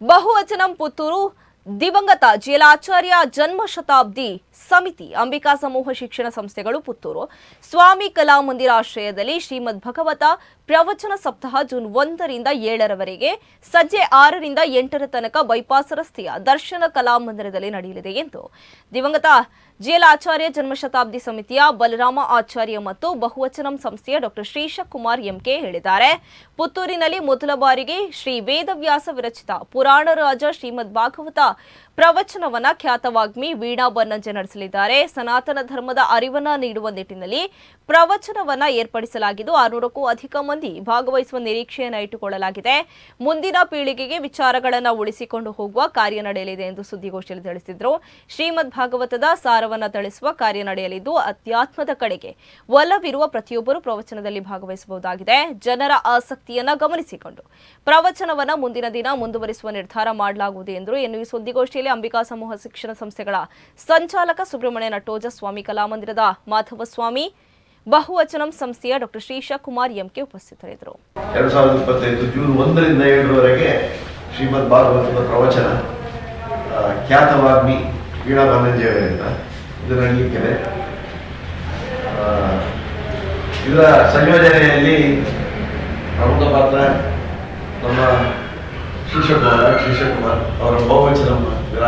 ಬಹುವಚನಂ ಪುತ್ತೂರು, ದಿವಂಗತ ಜೇಲಾಚಾರ್ಯ ಜನ್ಮ ಶತಾಬ್ದಿ ಸಮಿತಿ, ಅಂಬಿಕಾ ಸಮೂಹ ಶಿಕ್ಷಣ ಸಂಸ್ಥೆಗಳು ಪುತ್ತೂರು. ಸ್ವಾಮಿ ಕಲಾಮಂದಿರ ಆಶ್ರಯದಲ್ಲಿ ಶ್ರೀಮದ್ ಭಗವತ ಪ್ರವಚನ ಸಪ್ತಾಹ ಜೂನ್ ಒಂದರಿಂದ ಏಳರವರೆಗೆ ಸಂಜೆ ಆರರಿಂದ ಎಂಟರ ತನಕ ಬೈಪಾಸ್ ರಸ್ತೆಯ ದರ್ಶನ ಕಲಾಮಂದಿರದಲ್ಲಿ ನಡೆಯಲಿದೆ ಎಂದು ದಿವಂಗತ ಜೇಲಾಚಾರ್ಯ ಆಚಾರ್ಯ ಜನ್ಮಶತಾಬ್ದಿ ಸಮಿತಿಯ ಬಲರಾಮ ಆಚಾರ್ಯ ಮತ್ತು ಬಹುವಚನಂ ಸಂಸ್ಥೆಯ ಡಾಕ್ಟರ್ ಶ್ರೀಶ ಕುಮಾರ್ ಎಂಕೆ ಹೇಳಿದ್ದಾರೆ. ಪುತ್ತೂರಿನಲ್ಲಿ ಮೊದಲ ಬಾರಿಗೆ ಶ್ರೀ ವೇದವ್ಯಾಸ ವಿರಚಿತ ಪುರಾಣ ರಾಜ ಶ್ರೀಮದ್ ಭಾಗವತ ಪ್ರವಚನವನ್ನ ಖ್ಯಾತ ವಾಗ್ಮಿ ವೀಣಾ ಬನ್ನಂಜೆ ನಡೆಸಲಿದ್ದಾರೆ. ಸನಾತನ ಧರ್ಮದ ಅರಿವನ್ನ ನೀಡುವ ನಿಟ್ಟಿನಲ್ಲಿ ಪ್ರವಚನವನ್ನ ಏರ್ಪಡಿಸಲಾಗಿದ್ದು, ಆರುನೂರಕ್ಕೂ ಅಧಿಕ ಮಂದಿ ಭಾಗವಹಿಸುವ ನಿರೀಕ್ಷೆಯನ್ನ ಇಟ್ಟುಕೊಳ್ಳಲಾಗಿದೆ. ಮುಂದಿನ ಪೀಳಿಗೆಗೆ ವಿಚಾರಗಳನ್ನ ಉಳಿಸಿಕೊಂಡು ಹೋಗುವ ಕಾರ್ಯ ನಡೆಯಲಿದೆ ಎಂದು ಸುದ್ದಿಗೋಷ್ಠಿಯಲ್ಲಿ ತಿಳಿಸಿದರು. ಶ್ರೀಮದ್ ಭಾಗವತದ ಸಾರವನ್ನ ತಿಳಿಸುವ ಕಾರ್ಯ ನಡೆಯಲಿದ್ದು, ಅಧ್ಯಾತ್ಮದ ಕಡೆಗೆ ಒಲವಿರುವ ಪ್ರತಿಯೊಬ್ಬರು ಪ್ರವಚನದಲ್ಲಿ ಭಾಗವಹಿಸಬಹುದಾಗಿದೆ. ಜನರ ಆಸಕ್ತಿಯನ್ನ ಗಮನಿಸಿಕೊಂಡು ಪ್ರವಚನವನ್ನ ಮುಂದಿನ ದಿನ ಮುಂದುವರಿಸುವ ನಿರ್ಧಾರ ಮಾಡಲಾಗುವುದು ಎಂದರು ಇನ್ನು ಈ ಸುದ್ದಿಗೋಷ್ಠಿಯಲ್ಲಿ ಅಂಬಿಕಾ ಸಮೂಹ ಶಿಕ್ಷಣ ಸಂಸ್ಥೆಗಳ ಸಂಚಾಲಕ ಸುಬ್ರಹ್ಮಣ್ಯ ನಟೋಜ ಸ್ವಾಮಿ ಕಲಾಮಂದಿರದ ಮಾಧವ ಸ್ವಾಮಿ ಬಹುವಚನಂ ಸಂಸ್ಥೆಯ ಡಾಕ್ಟರ್ ಶ್ರೀಶಾ ಕುಮಾರ್ ಎಂಕೆ ಉಪಸ್ಥಿತರಿದ್ದರು. ಎರಡು ಸಾವಿರದ ಇಪ್ಪತ್ತೈದು ಜೂನ್ ಒಂದರಿಂದ ಏಳರವರೆಗೆ ಶ್ರೀಮದ್ ಭಾಗವತದ ಪ್ರವಚನ ಖ್ಯಾತ ವಾಗ್ಮಿ ವೀಣಾ ಬಾನಂಜಿಯವರಿಂದ ಇದು ನಡೆಯಲಿಕ್ಕಿದೆ ಇದರ ಸಂಯೋಜನೆಯಲ್ಲಿ ಪ್ರಮುಖ ಪಾತ್ರ ನಮ್ಮ ಶಿಕ್ಷಕ ಶ್ರೀಶಕುಮಾರ್ ಅವರ ಬಹುವಚನ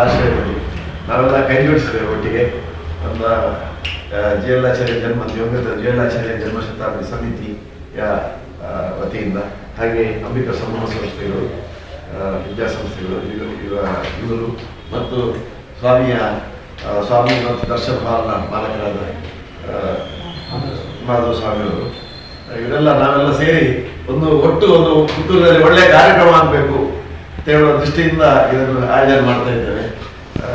ಆಶ್ರಯದಲ್ಲಿ ನಾವೆಲ್ಲ ಕೈ ಜೋಡಿಸಿದ್ದೇವೆ ಒಟ್ಟಿಗೆ. ನಮ್ಮ ಜಯಲಾಚಾರ್ಯ ಜನ್ಮ ದಿವಂಗತ ಜೇಲಾಚಾರ್ಯ ಜನ್ಮ ಶತಾಬ್ದಿ ಸಮಿತಿಯ ವತಿಯಿಂದ ಹಾಗೆ ಅಂಬಿಕಾ ಸಮೂಹ ಸಂಸ್ಥೆಗಳು ವಿದ್ಯಾಸಂಸ್ಥೆಗಳು ಇವರು ಮತ್ತು ಸ್ವಾಮಿಯ ಸ್ವಾಮಿ ಮತ್ತು ದರ್ಶನ ಹಾಲ್ನ ಮಾಲಕರಾದ ಆ, ಮಾಧವ ಸ್ವಾಮಿಯವರು. ಇವರೆಲ್ಲ ನಾವೆಲ್ಲ ಸೇರಿ ಒಂದು ಒಟ್ಟು ಒಂದು ಪುತ್ತೂರಿನಲ್ಲಿ ಒಳ್ಳೆಯ ಕಾರ್ಯಕ್ರಮ ಆಗಬೇಕು. ಹೇಳುವ ದೃಷ್ಟಿಯಿಂದ ಇದನ್ನು ಆಯೋಜನೆ ಮಾಡ್ತಾ ಇದ್ದೇವೆ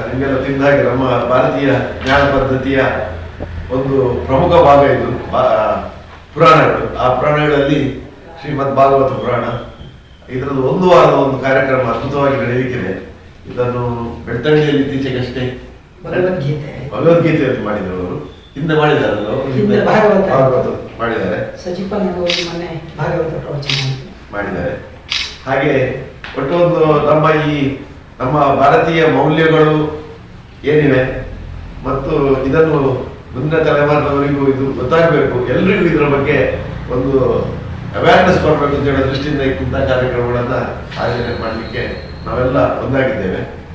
ನಿಮಗೆಲ್ಲ ತಿಳಿದ ಹಾಗೆ ನಮ್ಮ ಭಾರತೀಯ ಜ್ಞಾನ ಪದ್ಧತಿಯ ಒಂದು ಪ್ರಮುಖ ಭಾಗ ಇದು. ಪುರಾಣಗಳು. ಆ ಪುರಾಣಗಳಲ್ಲಿ ಶ್ರೀಮದ್ ಭಾಗವತ ಪುರಾಣ ಇದರಲ್ಲಿ ಒಂದು ವಾರದ ಒಂದು ಕಾರ್ಯಕ್ರಮ ಅದ್ಭುತವಾಗಿ ನಡೆಯಲಿಕ್ಕಿದೆ. ಇದನ್ನು ಬೆಳ್ತಳ್ಳಿಯಲ್ಲಿ ಇತ್ತೀಚೆಗಷ್ಟೇ ಭಗವದ್ಗೀತೆ. ಭಗವದ್ಗೀತೆಯಲ್ಲಿ ಮಾಡಿದರು ಅವರು. ಹಿಂದೆ ಮಾಡಿದ್ದಾರೆ. ಮಾಡಿದ್ದಾರೆ ಮಾಡಿದ್ದಾರೆ. ಹಾಗೆ ಒಟ್ಟೊಂದು ನಮ್ಮ ಈ ನಮ್ಮ ಭಾರತೀಯ ಮೌಲ್ಯಗಳು ಏನಿವೆ ಮತ್ತು ಇದನ್ನು ಮುಂದಿನ ತಲೆಮಾರಿನವರಿಗೂ ಇದು ಗೊತ್ತಾಗಬೇಕು. ಎಲ್ರಿಗೂ ಇದರ ಬಗ್ಗೆ ಒಂದು ಅವೇರ್ನೆಸ್ ಬರಬೇಕು ಅಂತ ಹೇಳೋ ದೃಷ್ಟಿಯಿಂದ ಇಂಥ ಕಾರ್ಯಕ್ರಮಗಳನ್ನು ಆಯೋಜನೆ ಮಾಡಲಿಕ್ಕೆ ನಾವೆಲ್ಲ ಒಂದಾಗಿದ್ದೇವೆ.